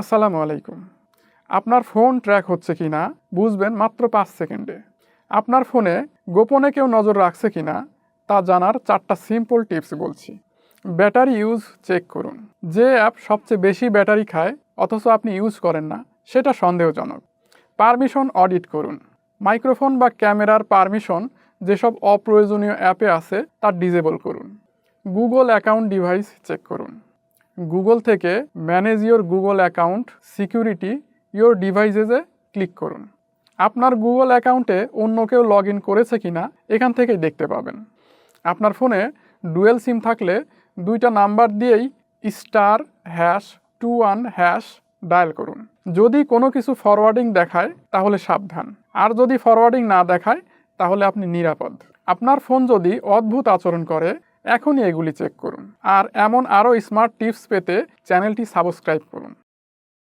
আসসালামু আলাইকুম। আপনার ফোন ট্র্যাক হচ্ছে কি না, বুঝবেন মাত্র পাঁচ সেকেন্ডে। আপনার ফোনে গোপনে কেউ নজর রাখছে কি না, তা জানার চারটা সিম্পল টিপস বলছি। ব্যাটারি ইউজ চেক করুন। যে অ্যাপ সবচেয়ে বেশি ব্যাটারি খায়, অথচ আপনি ইউজ করেন না, সেটা সন্দেহজনক। পারমিশন অডিট করুন। মাইক্রোফোন বা ক্যামেরার পারমিশন যেসব অপ্রয়োজনীয় অ্যাপে আছে, তা ডিজেবল করুন। গুগল অ্যাকাউন্ট ডিভাইস চেক করুন। গুগল থেকে manage your Google account security your ডিভাইসেসে click করুন। আপনার গুগল অ্যাকাউন্টে অন্য কেউ লগ ইন করেছে কি না এখান থেকেই দেখতে পাবেন। আপনার ফোনে ডুয়েল সিম থাকলে দুইটা নাম্বার দিয়েই star hash two one hash dial করুন। যদি কোনো কিছু ফরওয়ার্ডিং দেখায়, তাহলে সাবধান। আর যদি ফরওয়ার্ডিং না দেখায়, তাহলে আপনি নিরাপদ। আপনার ফোন যদি অদ্ভুত আচরণ করে এখনই এগুলি চেক করুন। আর এমন আরও স্মার্ট টিপস পেতে চ্যানেলটি সাবস্ক্রাইব করুন।